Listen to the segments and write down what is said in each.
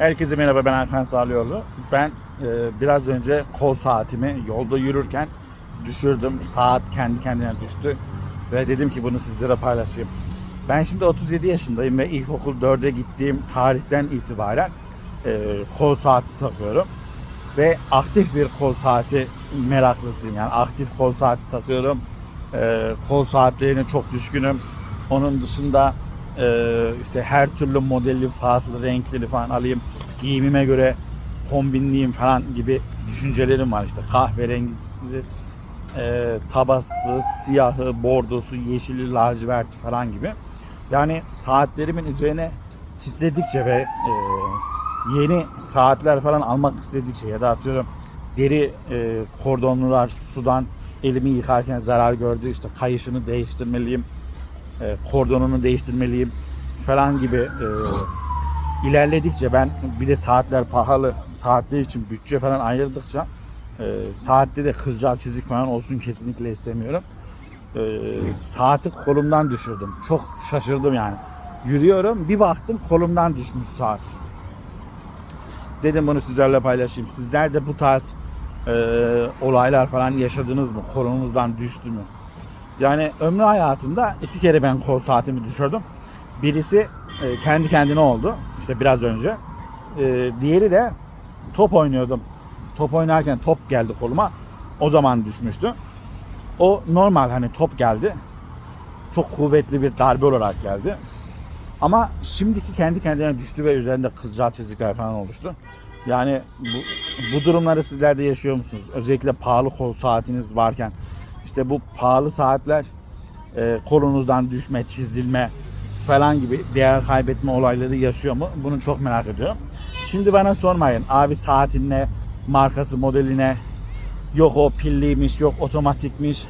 Herkese merhaba ben Hakan Sağlıoğlu. Ben e, biraz önce kol saatimi yolda yürürken düşürdüm. Saat kendi kendine düştü. Ve dedim ki bunu sizlere paylaşayım. Ben şimdi 37 yaşındayım ve ilkokul 4'e gittiğim tarihten itibaren e, kol saati takıyorum. Ve aktif bir kol saati meraklısıyım. Yani aktif kol saati takıyorum. E, kol saatlerine çok düşkünüm. Onun dışında e, işte her türlü modeli, farklı renkleri falan alayım. Giyimime göre kombinleyeyim falan gibi düşüncelerim var. İşte kahverengisi, e, tabası, siyahı, bordosu, yeşili, laciverti falan gibi. Yani saatlerimin üzerine titredikçe ve e, yeni saatler falan almak istedikçe ya da atıyorum deri e, kordonlular sudan elimi yıkarken zarar gördü işte kayışını değiştirmeliyim e, kordonunu değiştirmeliyim falan gibi e, ilerledikçe ben bir de saatler pahalı saatler için bütçe falan ayırdıkça e, saatte de kılcal çizik falan olsun kesinlikle istemiyorum. E, saati kolumdan düşürdüm. Çok şaşırdım yani. Yürüyorum bir baktım kolumdan düşmüş saat. Dedim bunu sizlerle paylaşayım. Sizler de bu tarz e, olaylar falan yaşadınız mı? Kolunuzdan düştü mü? Yani ömrü hayatımda iki kere ben kol saatimi düşürdüm. Birisi e, kendi kendine oldu. İşte biraz önce. E, diğeri de top oynuyordum. Top oynarken top geldi koluma. O zaman düşmüştü. O normal hani top geldi. Çok kuvvetli bir darbe olarak geldi. Ama şimdiki kendi kendine düştü ve üzerinde kılcal çizikler falan oluştu. Yani bu, bu durumları sizler de yaşıyor musunuz? Özellikle pahalı kol saatiniz varken işte bu pahalı saatler e, kolunuzdan düşme, çizilme falan gibi değer kaybetme olayları yaşıyor mu? Bunu çok merak ediyorum. Şimdi bana sormayın. Abi saatin ne? Markası, modeline yok o pilliymiş, yok otomatikmiş,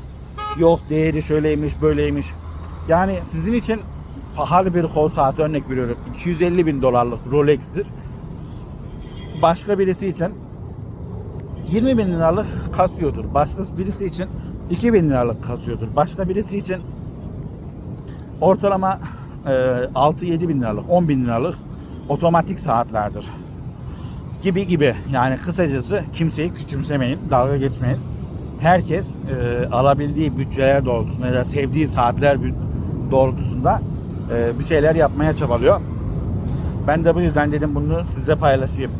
yok değeri şöyleymiş, böyleymiş. Yani sizin için pahalı bir kol saati örnek veriyorum. 250 bin dolarlık Rolex'tir. Başka birisi için 20 bin liralık Casio'dur. Başka birisi için 2 bin liralık Casio'dur. Başka birisi için ortalama 6-7 bin liralık, 10 bin liralık otomatik saatlerdir. Gibi gibi. Yani kısacası kimseyi küçümsemeyin, dalga geçmeyin. Herkes e, alabildiği bütçeler doğrultusunda ya da sevdiği saatler doğrultusunda e, bir şeyler yapmaya çabalıyor. Ben de bu yüzden dedim bunu size paylaşayım.